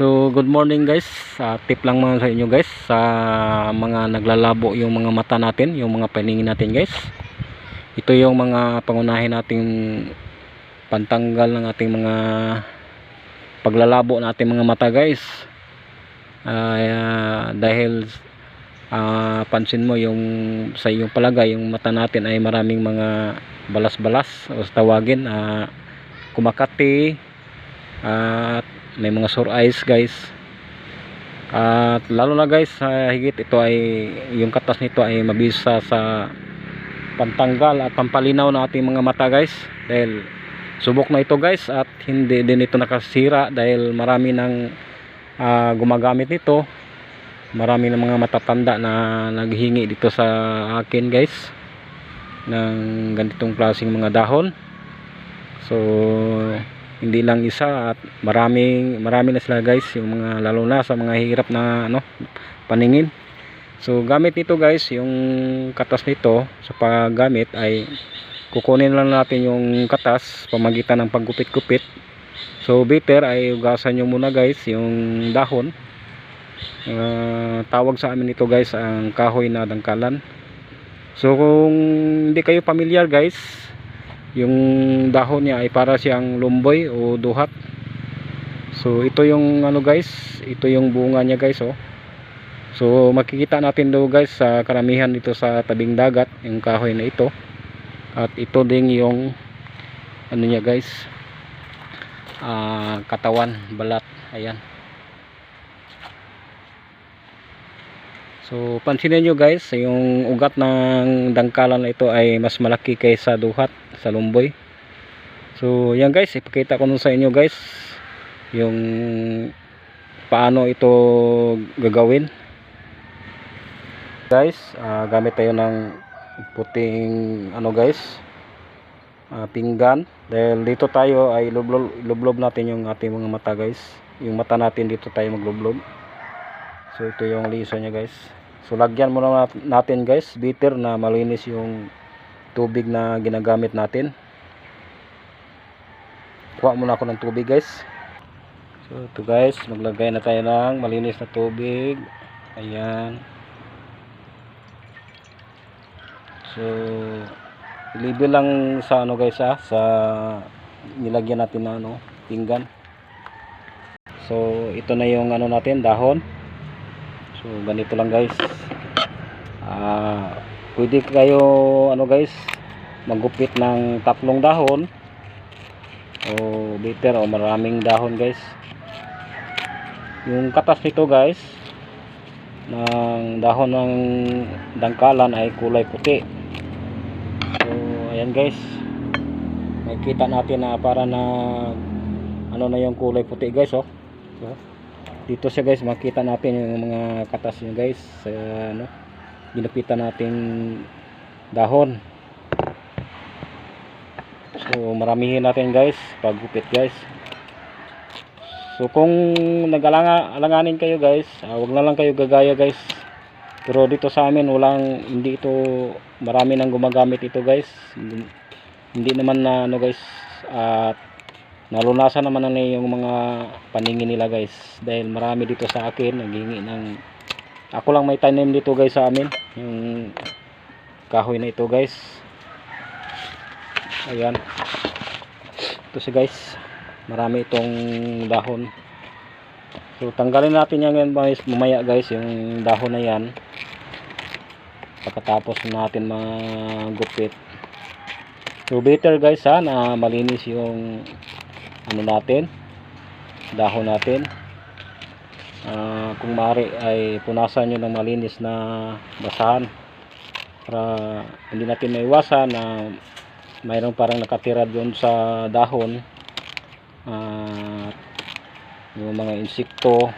So good morning guys. Uh, tip lang mga sa inyo guys sa mga naglalabo yung mga mata natin, yung mga paningin natin guys. Ito yung mga pangunahin nating pantanggal ng ating mga paglalabo nating mga mata guys. Ah, dahil ah, pansin mo yung sa iyong palagay yung mata natin ay maraming mga balas-balas o tawagin ah, kumakati at may mga sore eyes guys. At lalo na guys sa higit ito ay yung katas nito ay mabisa sa pantanggal at pampalinaw ng ating mga mata guys. Dahil subok na ito guys at hindi din ito nakasira dahil marami ng ah, gumagamit nito. Marami ng mga matatanda na naghingi dito sa akin guys ng ganitong klaseng mga dahon. So hindi lang isa at maraming marami na sila guys yung mga lalo na sa mga hirap na ano paningin. So gamit nito guys yung katas nito sa paggamit ay kukunin lang natin yung katas pamagitan ng paggupit-gupit. So better ay ugasan nyo muna guys yung dahon. Ah, tawag sa amin ito guys ang kahoy na dangkalan. So kung hindi kayo familiar guys yung dahon niya ay para siyang lumboy o duhat. So ito yung ano guys. Ito yung bunga niya guys oh. So makikita natin do guys sa karamihan dito sa tabing dagat yung kahoy na ito. At ito din yung ano niya guys ah, katawan balat. Ayan So pansinin nyo guys, yung ugat ng dangkalan ito ay mas malaki kaysa duhat sa lumboy. So yan guys, ipakita ko nun sa inyo guys yung paano ito gagawin. Guys, ah, gamit tayo ng puting ano guys, ah, pinggan. Dahil dito tayo ay lublob, lublob natin yung ating mga mata guys. Yung mata natin dito tayo maglublob. So ito yung liso niya guys. So lagyan muna nat- natin guys, bitter na malinis yung tubig na ginagamit natin. Kuha muna ako ng tubig guys. So ito guys, maglagay na tayo ng malinis na tubig. Ayan. So ilibel lang sa ano guys ah, sa nilagyan natin na ano, pinggan. So ito na yung ano natin, dahon. So ganito lang guys. Ah, pwede kayo ano guys, magupit ng tatlong dahon o bitter o maraming dahon guys. Yung katas nito guys ng dahon ng dangkalan ay kulay puti. So ayan guys. Makikita natin na para na ano na yung kulay puti guys oh. So, dito siya guys makita natin yung mga katas niya guys sa ano ginapitan natin dahon. So maramihin natin guys paggupit guys. So kung nag-alanga alanganin kayo guys ah, wag na lang kayo gagaya guys. Pero dito sa amin walang hindi ito marami nang gumagamit ito guys. Hindi, naman na ano guys at nalunasan naman na yung mga paningin nila guys. Dahil marami dito sa akin naghingi ng ako lang may tanim dito guys sa amin. Yung kahoy na ito guys. Ayan. Ito si guys. Marami itong dahon. So tanggalin natin yan guys. Mamaya guys yung dahon na yan. Pagkatapos natin magupit. So better guys ha na malinis yung ano natin? Dahon natin. Ah, kung maaari ay punasan nyo ng malinis na basahan para hindi natin maiwasan na mayroon parang nakatira doon sa dahon. At yung mga insekto.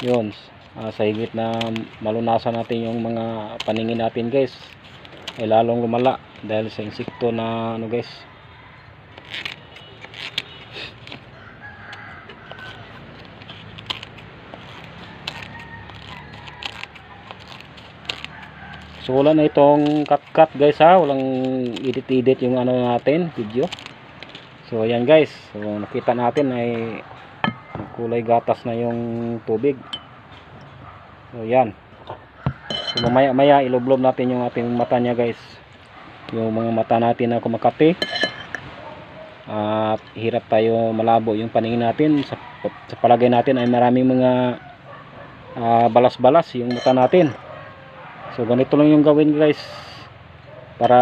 Yun ah, sa higit na malunasan natin yung mga paningin natin guys ay lalong lumala dahil sa insekto na ano guys So wala na itong cut cut guys ha, walang edit edit yung ano natin video. So ayan guys, so nakita natin ay kulay gatas na yung tubig. So yan so mamaya maya iloblob natin yung ating mata niya guys. Yung mga mata natin na kumakati at hirap tayo malabo yung paningin natin. Sa, sa palagay natin ay maraming mga ah, balas-balas yung mata natin so ganito lang yung gawin guys. Para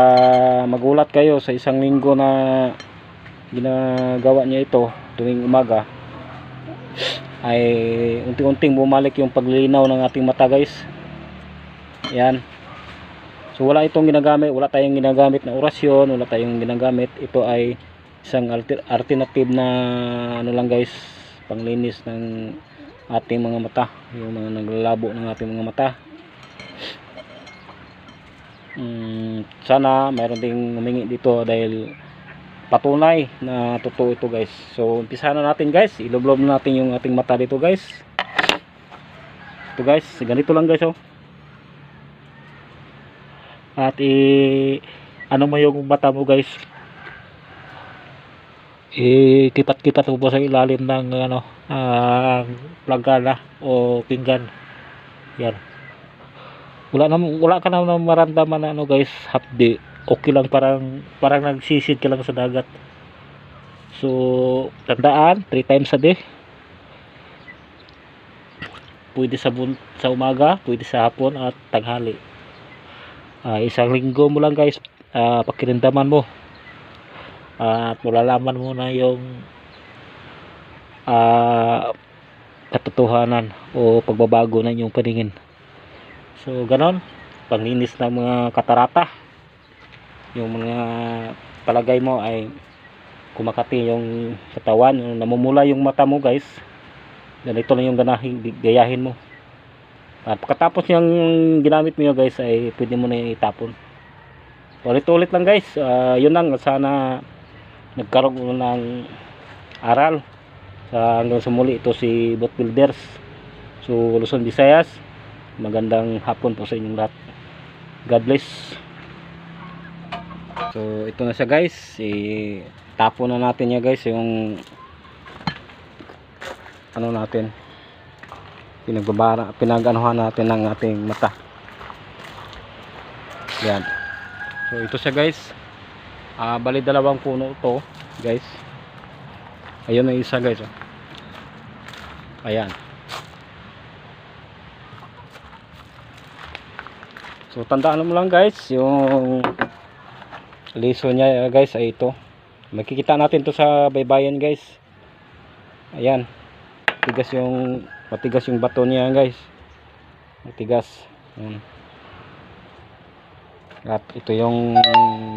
magulat kayo sa isang linggo na ginagawa niya ito tuwing umaga ay unti-unting bumalik yung paglilinaw ng ating mata guys. Yan. So wala itong ginagamit. Wala tayong ginagamit na orasyon. Wala tayong ginagamit. Ito ay isang alter, alternative na ano lang guys panglinis ng ating mga mata. Yung mga naglalabo ng ating mga mata mm, sana mayroon ding humingi dito dahil patunay na totoo ito guys. So umpisa na natin guys. Iloblob na natin yung ating mata dito guys. Ito guys. Ganito lang guys oh. At i ano mo yung mata mo guys? Ikipat-kipat mo po sa ilalim ng ano ah plagana o pinggan? Yan wala na wala ka na maramdaman na ano guys hapdi. Okay lang parang parang nagsisid ka lang sa dagat. So tandaan 3 times a day. Pwede sa sa umaga pwede sa hapon at tanghali. Ah, isang linggo mo lang guys uh, pakiramdaman mo. At malalaman mo na yung ah, katotohanan o pagbabago ng iyong paningin so ganon. Panglinis ng mga katarata. Yung mga palagay mo ay kumakati yung katawan yung namumula yung mata mo guys. Ganito lang yung ganahin gayahin mo. At pagkatapos yung ginamit mo guys ay pwede mo na itapon. Ulit-ulit lang guys. Ah, yun lang. Sana nagkaroon ng aral. Sa hanggang sa muli ito si Bot Builders. So Luzon, Visayas magandang hapon po sa inyong lahat. God bless. So ito na siya guys. I tapon na natin niya guys yung ano natin. Pinagbabara pinaganuhan natin ng ating mata. Yan. So ito siya guys. Ah bali dalawang puno to guys. Ayun na isa guys oh. ayan so tandaan mo lang guys yung liso niya guys ay ito. Makikita natin to sa baybayin guys. Ayan. Tigas yung matigas yung bato niya guys. Matigas. Ayan. at ito yung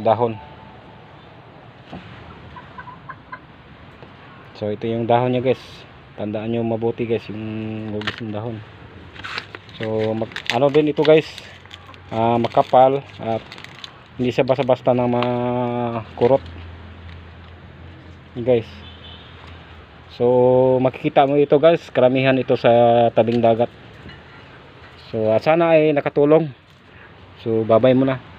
dahon. So ito yung dahon niya guys. Tandaan nyo mabuti guys yung lubos ng dahon. So mag, ano din ito guys ah, makapal at hindi siya basta basta na makurot guys So makikita mo ito guys, karamihan ito sa tabing dagat. So sana ay nakatulong. So babay muna.